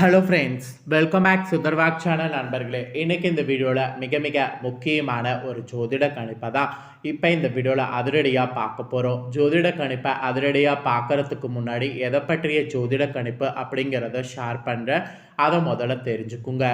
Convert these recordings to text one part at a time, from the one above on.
Hello friends welcome back சுதர்வாக் channel நண்பர்களே. இன்றைக்கி இந்த வீடியோவில் மிக மிக முக்கியமான ஒரு ஜோதிட கணிப்பை தான் இப்போ இந்த வீடியோவில் அதிரடியாக பார்க்க போகிறோம் ஜோதிட கணிப்பை அதிரடியாக பார்க்கறதுக்கு முன்னாடி எதை பற்றிய ஜோதிட கணிப்பு அப்படிங்கிறத ஷேர் பண்ணுறேன் அதை முதல்ல தெரிஞ்சுக்குங்க.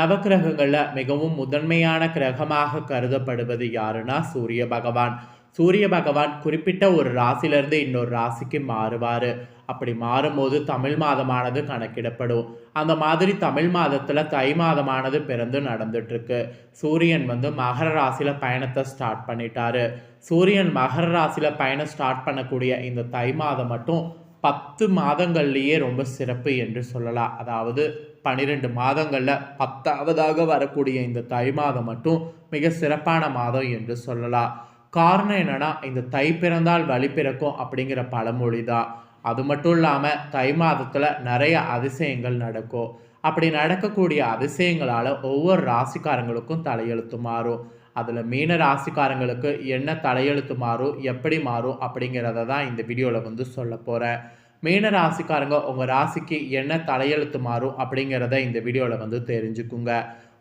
நவக்கிரகங்களில் மிகவும் முதன்மையான கிரகமாக கருதப்படுவது யாருன்னா சூரிய பகவான். சூரிய பகவான் குறிப்பிட்ட ஒரு ராசிலேருந்து இன்னொரு ராசிக்கு மாறுவார். அப்படி மாறும்போது தமிழ் மாதமானது கணக்கிடப்படும். அந்த மாதிரி தமிழ் மாதத்தில் தை மாதமானது பிறந்து நடந்துட்டுருக்கு. சூரியன் வந்து மகர ராசியில் பயணத்தை ஸ்டார்ட் பண்ணிட்டாரு. சூரியன் மகர ராசியில் பயணம் ஸ்டார்ட் பண்ணக்கூடிய இந்த தை மாதம் மட்டும் பத்து மாதங்கள்லேயே ரொம்ப சிறப்பு என்று சொல்லலாம். அதாவது பன்னிரெண்டு மாதங்களில் பத்தாவதாக வரக்கூடிய இந்த தை மாதம் மட்டும் மிக சிறப்பான மாதம் என்று சொல்லலாம். காரணம் என்னன்னா இந்த தை பிறந்தால் வழி பிறக்கும் அப்படிங்கிற பழமொழி தான் அது மட்டும் இல்லாமல் தை மாதத்தில் நிறைய அதிசயங்கள் நடக்கும் அப்படி நடக்கக்கூடிய அதிசயங்களால் ஒவ்வொரு ராசிக்காரங்களுக்கும் தலையெழுத்து மாறும். அதில் மீன ராசிக்காரங்களுக்கு என்ன தலையெழுத்து மாறும் எப்படி மாறும் அப்படிங்கிறத தான் இந்த வீடியோவில் வந்து சொல்ல போகிறேன் மீன ராசிக்காரங்க உங்கள் ராசிக்கு என்ன தலையெழுத்து மாறும் அப்படிங்கிறத இந்த வீடியோவில் வந்து தெரிஞ்சுக்குங்க.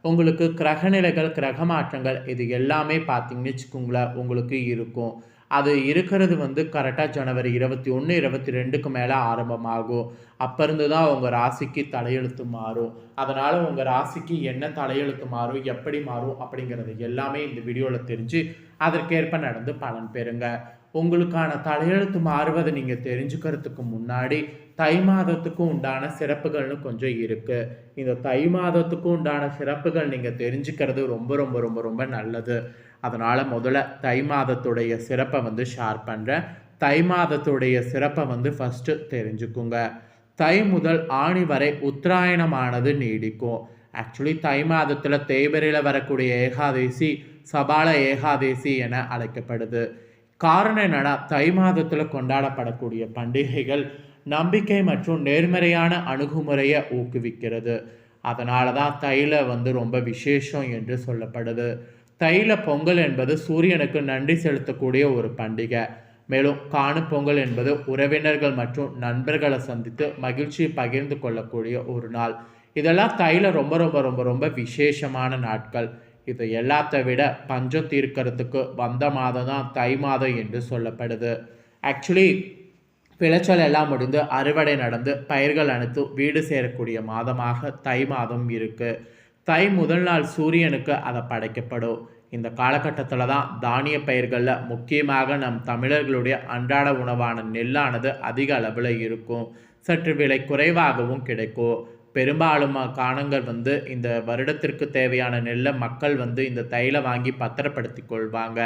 உங்களுக்கு கிரகநிலைகள் கிரக மாற்றங்கள் இது எல்லாமே பார்த்தீங்கன்னு வச்சுக்கோங்களேன் உங்களுக்கு இருக்கும். அது இருக்கிறது வந்து கரெக்டாக ஜனவரி இருபத்தி ஒன்று இருபத்தி ரெண்டுக்கு மேலே ஆரம்பமாகும். அப்போ இருந்து தான் உங்கள் ராசிக்கு தலையெழுத்து மாறும். அதனால் உங்கள் ராசிக்கு என்ன தலையெழுத்து மாறும் எப்படி மாறும் அப்படிங்கிறது எல்லாமே இந்த வீடியோவில் தெரிஞ்சு அதற்கேற்ப நடந்து பலன் பெறுங்க. உங்களுக்கான தலையெழுத்து மாறுவதை நீங்கள் தெரிஞ்சுக்கிறதுக்கு முன்னாடி தை மாதத்துக்கும் உண்டான சிறப்புகள்னு கொஞ்சம் இருக்குது இந்த தை மாதத்துக்கும் உண்டான சிறப்புகள் நீங்கள் தெரிஞ்சுக்கிறது ரொம்ப ரொம்ப ரொம்ப ரொம்ப நல்லது. அதனால் முதல்ல தை மாதத்துடைய சிறப்பை வந்து ஷேர் பண்ணுறேன் தை மாதத்துடைய சிறப்பை வந்து ஃபஸ்ட்டு தெரிஞ்சுக்குங்க. தை முதல் ஆணி வரை உத்தராயணமானது நீடிக்கும். ஆக்சுவலி தை மாதத்தில் தேய்பிரையில் வரக்கூடிய ஏகாதேசி சபால ஏகாதேசி என அழைக்கப்படுது. காரணம் என்னன்னா தை மாதத்தில் கொண்டாடப்படக்கூடிய பண்டிகைகள் நம்பிக்கை மற்றும் நேர்மறையான அணுகுமுறையை ஊக்குவிக்கிறது. அதனால தான் தையில் வந்து ரொம்ப விசேஷம் என்று சொல்லப்படுது. தைல பொங்கல் என்பது சூரியனுக்கு நன்றி செலுத்தக்கூடிய ஒரு பண்டிகை. மேலும் காணு பொங்கல் என்பது உறவினர்கள் மற்றும் நண்பர்களை சந்தித்து மகிழ்ச்சியை பகிர்ந்து கொள்ளக்கூடிய ஒரு நாள். இதெல்லாம் தைல ரொம்ப ரொம்ப ரொம்ப ரொம்ப விசேஷமான நாட்கள். இது எல்லாத்த விட பஞ்சம் தீர்க்கறதுக்கு வந்த மாதம் தான் தை மாதம் என்று சொல்லப்படுது. ஆக்சுவலி விளைச்சல் எல்லாம் முடிந்து அறுவடை நடந்து பயிர்கள் அனைத்து வீடு சேரக்கூடிய மாதமாக தை மாதம் இருக்குது தை முதல் நாள் சூரியனுக்கு அதை படைக்கப்படும். இந்த காலகட்டத்தில் தான் தானிய பயிர்களில் முக்கியமாக நம் தமிழர்களுடைய அன்றாட உணவான நெல்லானது அதிக அளவில் இருக்கும். சற்று விலை குறைவாகவும் கிடைக்கும். பெரும்பாலும் காணங்கள் வந்து இந்த வருடத்திற்கு தேவையான நெல்லை மக்கள் வந்து இந்த தைல வாங்கி பத்திரப்படுத்தி கொள்வாங்க.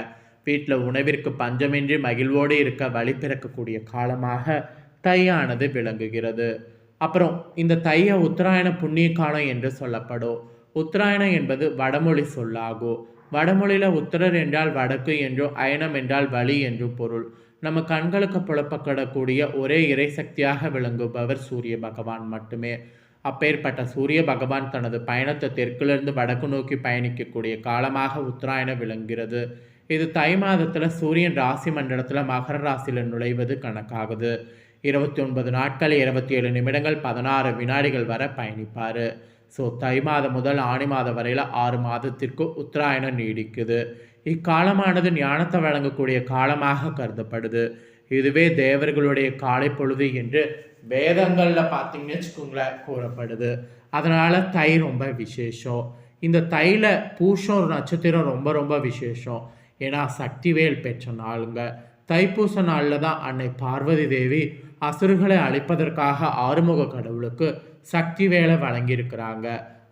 வீட்டில் உணவிற்கு பஞ்சமின்றி மகிழ்வோடு இருக்க வழி பிறக்கக்கூடிய காலமாக தையானது விளங்குகிறது. அப்புறம் இந்த தைய உத்தராயண புண்ணிய காலம் என்று சொல்லப்படும். உத்தராயணம் என்பது வடமொழி சொல்லாகும் வடமொழியில் உத்தரர் என்றால் வடக்கு என்றும் அயனம் என்றால் வழி என்றும் பொருள். நம்ம கண்களுக்கு புலப்பக்கடக்கூடிய ஒரே இறைசக்தியாக விளங்குபவர் சூரிய பகவான் மட்டுமே. அப்பேற்பட்ட சூரிய பகவான் தனது பயணத்தை தெற்கிலிருந்து வடக்கு நோக்கி பயணிக்கக்கூடிய காலமாக உத்தராயணம் விளங்குகிறது. இது தை மாதத்தில் சூரியன் ராசி மண்டலத்தில் மகர ராசியில் நுழைவது கணக்காகுது. இருபத்தி ஒன்பது நாட்கள் இருபத்தி ஏழு நிமிடங்கள் பதினாறு வினாடிகள் வரை பயணிப்பார். ஸோ தை மாதம் முதல் ஆணி மாதம் வரையில் ஆறு மாதத்திற்கு உத்தராயணம் நீடிக்குது. இக்காலமானது ஞானத்தை வழங்கக்கூடிய காலமாக கருதப்படுது. இதுவே தேவர்களுடைய காலை பொழுது என்று வேதங்களில் பார்த்தீங்கன்னு வச்சுக்கோங்களேன் கூறப்படுது. அதனால் தை ரொம்ப விசேஷம். இந்த தையில் பூஷம் ஒரு நட்சத்திரம் ரொம்ப ரொம்ப விசேஷம். ஏன்னா சக்திவேல் பெற்ற நாளுங்க. தைப்பூச நாளில் தான் அன்னை பார்வதி தேவி அசுறுகளை அழிப்பதற்காக ஆறுமுக கடவுளுக்கு சக்தி வேலை வழங்கியிருக்கிறாங்க.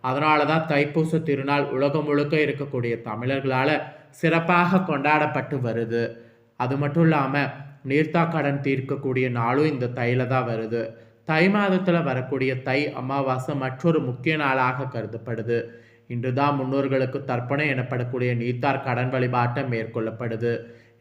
அதனால தான் தைப்பூச திருநாள் உலகம் முழுக்க இருக்கக்கூடிய தமிழர்களால் சிறப்பாக கொண்டாடப்பட்டு வருது. அது மட்டும் இல்லாமல் நீர்த்தா கடன் தீர்க்கக்கூடிய நாளும் இந்த தையில தான் வருது. தை மாதத்தில் வரக்கூடிய தை அமாவாசை மற்றொரு முக்கிய நாளாக கருதப்படுது. இன்று தான் முன்னோர்களுக்கு தர்ப்பணம் எனப்படக்கூடிய நீர்த்தார் கடன் வழிபாட்டை மேற்கொள்ளப்படுது.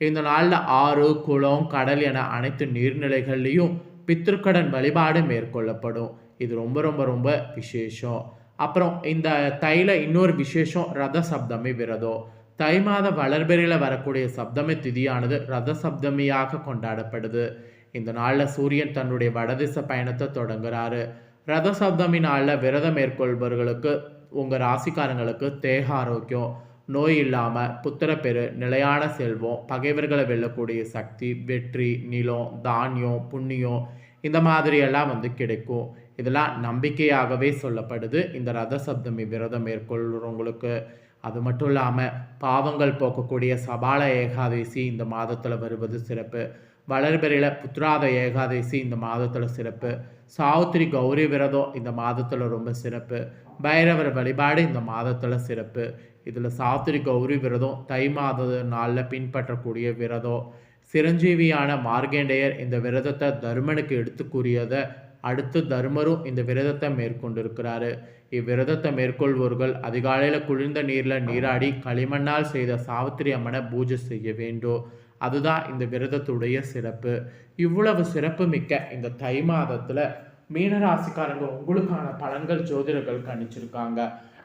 இந்த நாளில் ஆறு குளம் கடல் என அனைத்து நீர்நிலைகள்லையும் பித்திருக்கடன் வழிபாடு மேற்கொள்ளப்படும். இது ரொம்ப ரொம்ப ரொம்ப விசேஷம். அப்புறம் இந்த தைல இன்னொரு விசேஷம் ரத சப்தமி விரதம். தை மாத வளர்பெறையில் வரக்கூடிய சப்தமி திதியானது ரத சப்தமியாக கொண்டாடப்படுது. இந்த நாளில் சூரியன் தன்னுடைய வடதிச பயணத்தை தொடங்குறாரு. ரத சப்தமி நாளில் விரதம் மேற்கொள்பவர்களுக்கு உங்கள் ராசிக்காரங்களுக்கு தேக ஆரோக்கியம் நோய் இல்லாமல் புத்திரப்பெரு நிலையான செல்வம் பகைவர்களை வெல்லக்கூடிய சக்தி வெற்றி நிலம் தானியம் புண்ணியம் இந்த மாதிரியெல்லாம் வந்து கிடைக்கும். இதெல்லாம் நம்பிக்கையாகவே சொல்லப்படுது. இந்த ரத சப்தமி விரதம் மேற்கொள்கிறவங்களுக்கு அது மட்டும் இல்லாமல் பாவங்கள் போக்கக்கூடிய சபால ஏகாதசி இந்த மாதத்தில் வருவது சிறப்பு. வளர்பெறையில் புத்ராத ஏகாதசி இந்த மாதத்தில் சிறப்பு. சாவித்திரி கௌரி விரதம் இந்த மாதத்தில் ரொம்ப சிறப்பு. பைரவர் வழிபாடு இந்த மாதத்தில் சிறப்பு. இதில் சாவித்திரி கௌரி விரதம் தை மாத நாளில் பின்பற்றக்கூடிய விரதம். சிரஞ்சீவியான மார்கேண்டேயர் இந்த விரதத்தை தருமனுக்கு எடுத்து கூறியதை அடுத்து தர்மரும் இந்த விரதத்தை மேற்கொண்டிருக்கிறாரு. இவ்விரதத்தை மேற்கொள்வோர்கள் அதிகாலையில் குளிர்ந்த நீரில் நீராடி களிமண்ணால் செய்த சாவித்திரி அம்மனை பூஜை செய்ய வேண்டும். அதுதான் இந்த விரதத்துடைய சிறப்பு. இவ்வளவு சிறப்பு மிக்க இந்த தை மாதத்தில் மீனராசிக்காரங்க உங்களுக்கான பலன்கள் ஜோதிடர்கள் கணிச்சிருக்காங்க.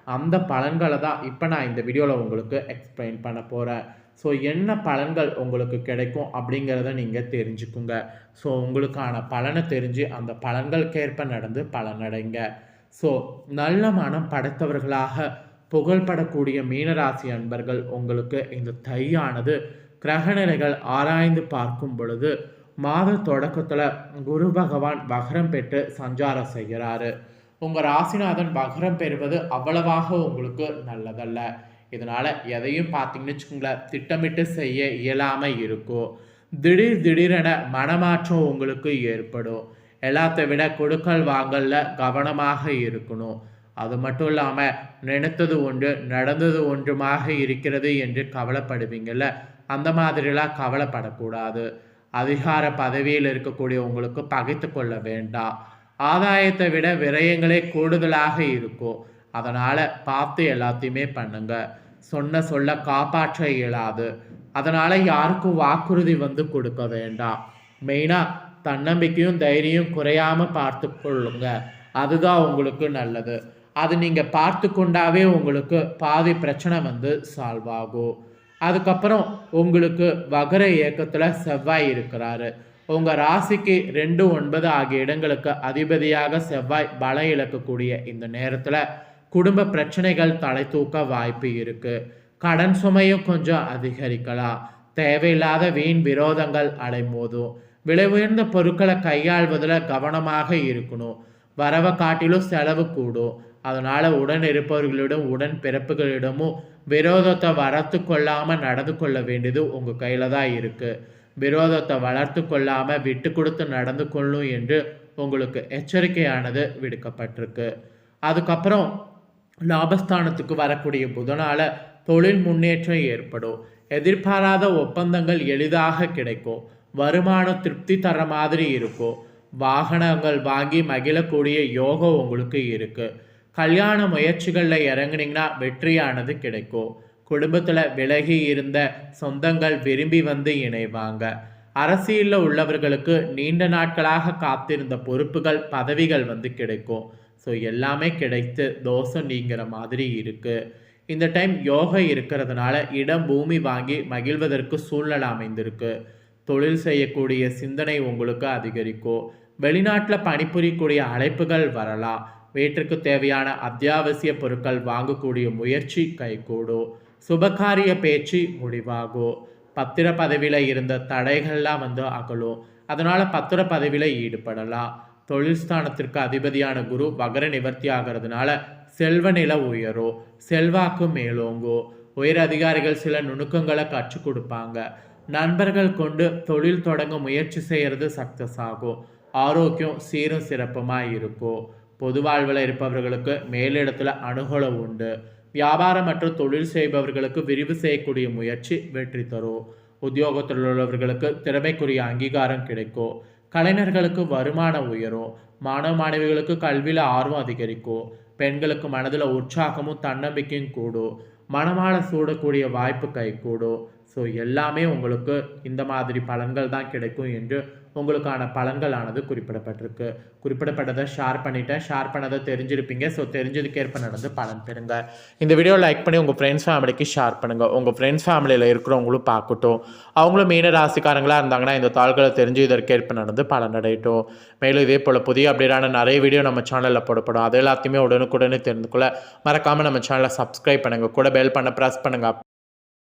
அந்த பலன்களை தான் இப்போ நான் இந்த வீடியோவில் உங்களுக்கு எக்ஸ்பிளைன் பண்ண போகிறேன் ஸோ என்ன பலன்கள் உங்களுக்கு கிடைக்கும் அப்படிங்கிறத நீங்கள் தெரிஞ்சுக்குங்க. ஸோ உங்களுக்கான பலனை தெரிஞ்சு அந்த பலன்களுக்கேற்ப நடந்து பலனடைங்க. ஸோ நல்ல மனம் படைத்தவர்களாக புகழ்படக்கூடிய மீனராசி அன்பர்கள் உங்களுக்கு இந்த தையானது கிரகநிலைகள் ஆராய்ந்து பார்க்கும் பொழுது மாத தொடக்கத்தில் குரு பகவான் வகரம் பெற்று சஞ்சாரம் செய்கிறாரு. உங்கள் ராசிநாதன் வகரம் பெறுவது அவ்வளவாக உங்களுக்கு நல்லதல்ல. இதனால் எதையும் பார்த்தீங்கன்னு வச்சுக்கோங்களேன் திட்டமிட்டு செய்ய இயலாமல் இருக்கும். திடீர் திடீரென மனமாற்றம் உங்களுக்கு ஏற்படும். எல்லாத்தை விட கொடுக்கல் வாங்கல்ல கவனமாக இருக்கணும். அது மட்டும் இல்லாமல் நினைத்தது ஒன்று நடந்தது ஒன்றுமாக இருக்கிறது என்று கவலைப்படுவீங்கள்ல அந்த மாதிரிலாம் கவலைப்படக்கூடாது. அதிகார பதவியில் இருக்கக்கூடிய உங்களுக்கு பகைத்து கொள்ள வேண்டாம். ஆதாயத்தை விட விரயங்களே கூடுதலாக இருக்கும். அதனால் பார்த்து எல்லாத்தையுமே பண்ணுங்க. சொன்ன சொல்ல காப்பாற்ற இயலாது. அதனால் யாருக்கும் வாக்குறுதி வந்து கொடுக்க வேண்டாம். மெயினாக தன்னம்பிக்கையும் தைரியம் குறையாமல் பார்த்து கொள்ளுங்க. அதுதான் உங்களுக்கு நல்லது. அது நீங்கள் பார்த்து கொண்டாவே உங்களுக்கு பாதி பிரச்சனை வந்து சால்வ் ஆகும். அதுக்கப்புறம் உங்களுக்கு வகர இயக்கத்தில் செவ்வாய் இருக்கிறாரு. உங்கள் ராசிக்கு ரெண்டு ஒன்பது ஆகிய இடங்களுக்கு அதிபதியாக செவ்வாய் பல இழக்கக்கூடிய இந்த நேரத்தில் குடும்ப பிரச்சனைகள் தலை தூக்க வாய்ப்பு இருக்குது கடன் சுமையும் கொஞ்சம் அதிகரிக்கலாம். தேவையில்லாத வீண் விரோதங்கள் அலைமோதும் விலை உயர்ந்த பொருட்களை கையாள்வதில் கவனமாக இருக்கணும். வரவை காட்டிலும் செலவு கூடும். அதனால் உடன் இருப்பவர்களிடம் உடன் பிறப்புகளிடமும் விரோதத்தை வரத்து கொள்ளாமல் நடந்து கொள்ள வேண்டியது உங்கள் கையில் தான் இருக்குது விரோதத்தை வளர்த்து கொள்ளாமல் விட்டு கொடுத்து நடந்து கொள்ளும் என்று உங்களுக்கு எச்சரிக்கையானது விடுக்கப்பட்டிருக்கு. அதுக்கப்புறம் லாபஸ்தானத்துக்கு வரக்கூடிய புதனால் தொழில் முன்னேற்றம் ஏற்படும். எதிர்பாராத ஒப்பந்தங்கள் எளிதாக கிடைக்கும். வருமானம் திருப்தி தர மாதிரி இருக்கும். வாகனங்கள் வாங்கி மகிழக்கூடிய யோகம் உங்களுக்கு இருக்குது கல்யாண முயற்சிகளில் இறங்குனீங்கன்னா வெற்றியானது கிடைக்கும். குடும்பத்தில் விலகி இருந்த சொந்தங்கள் விரும்பி வந்து இணைவாங்க. அரசியலில் உள்ளவர்களுக்கு நீண்ட நாட்களாக காத்திருந்த பொறுப்புகள் பதவிகள் வந்து கிடைக்கும். ஸோ எல்லாமே கிடைத்து தோஷம் நீங்கிற மாதிரி இருக்குது இந்த டைம் யோகா இருக்கிறதுனால இடம் பூமி வாங்கி மகிழ்வதற்கு சூழ்நிலை அமைந்திருக்கு. தொழில் செய்யக்கூடிய சிந்தனை உங்களுக்கு அதிகரிக்கும். வெளிநாட்டில் பணிபுரியக்கூடிய அழைப்புகள் வரலாம். வீட்டிற்கு தேவையான அத்தியாவசிய பொருட்கள் வாங்கக்கூடிய முயற்சி கைகூடும். சுபகாரிய பேச்சு முடிவாகும் பத்திர பதவியில் இருந்த தடைகள்லாம் வந்து அகலும் அதனால் பத்திர பதவியில் ஈடுபடலாம் தொழில் ஸ்தானத்திற்கு அதிபதியான குரு வகர நிவர்த்தி ஆகிறதுனால செல்வ நில உயரும் செல்வாக்கு மேலோங்கும் உயர் அதிகாரிகள் சில நுணுக்கங்களை கற்றுக் கொடுப்பாங்க. நண்பர்கள் கொண்டு தொழில் தொடங்க முயற்சி செய்கிறது சக்ஸஸ் ஆகும் ஆரோக்கியம் சீரும் சிறப்புமாக இருக்கும் பொது வாழ்வில் இருப்பவர்களுக்கு மேலிடத்தில் அனுகூலம் உண்டு. வியாபாரம் மற்றும் தொழில் செய்பவர்களுக்கு விரிவு செய்யக்கூடிய முயற்சி வெற்றி தரும் உத்தியோகத்தில் உள்ளவர்களுக்கு திறமைக்குரிய அங்கீகாரம் கிடைக்கும் கலைஞர்களுக்கு வருமானம் உயரும் மாணவ மாணவிகளுக்கு கல்வியில் ஆர்வம் அதிகரிக்கும் பெண்களுக்கு மனதில் உற்சாகமும் தன்னம்பிக்கையும் கூடும் மனமால சூடக்கூடிய வாய்ப்பு கை கூடும் ஸோ எல்லாமே உங்களுக்கு இந்த மாதிரி பலன்கள் தான் கிடைக்கும் என்று உங்களுக்கான பலன்களானது குறிப்பிடப்பட்டிருக்கு. குறிப்பிடப்பட்டதை ஷேர் பண்ணிட்டேன். ஷேர் பண்ணதை தெரிஞ்சிருப்பீங்க. ஸோ தெரிஞ்சதுக்கேற்ப நடந்து பலன் பெறுங்க. இந்த வீடியோ லைக் பண்ணி உங்கள் ஃப்ரெண்ட்ஸ் ஃபேமிலிக்கு ஷேர் பண்ணுங்கள் உங்கள் ஃப்ரெண்ட்ஸ் ஃபேமிலியில் இருக்கிறவங்களும் பார்க்கட்டும். அவங்களும் மீன ராசிக்காரங்களாக இருந்தாங்கன்னா இந்த தாள்களை தெரிஞ்சு இதற்கேற்ப நடந்து பலன் அடையட்டும். மேலும் இதே போல் புதிய அப்டேட்டான நிறைய வீடியோ நம்ம சேனலில் போடப்படும். அது எல்லாத்தையுமே உடனுக்குடனே தெரிந்து கொள்ள மறக்காமல் நம்ம சேனலை சப்ஸ்கிரைப் பண்ணுங்கள் கூட பெல் பண்ண ப்ரெஸ் பண்ணுங்கள்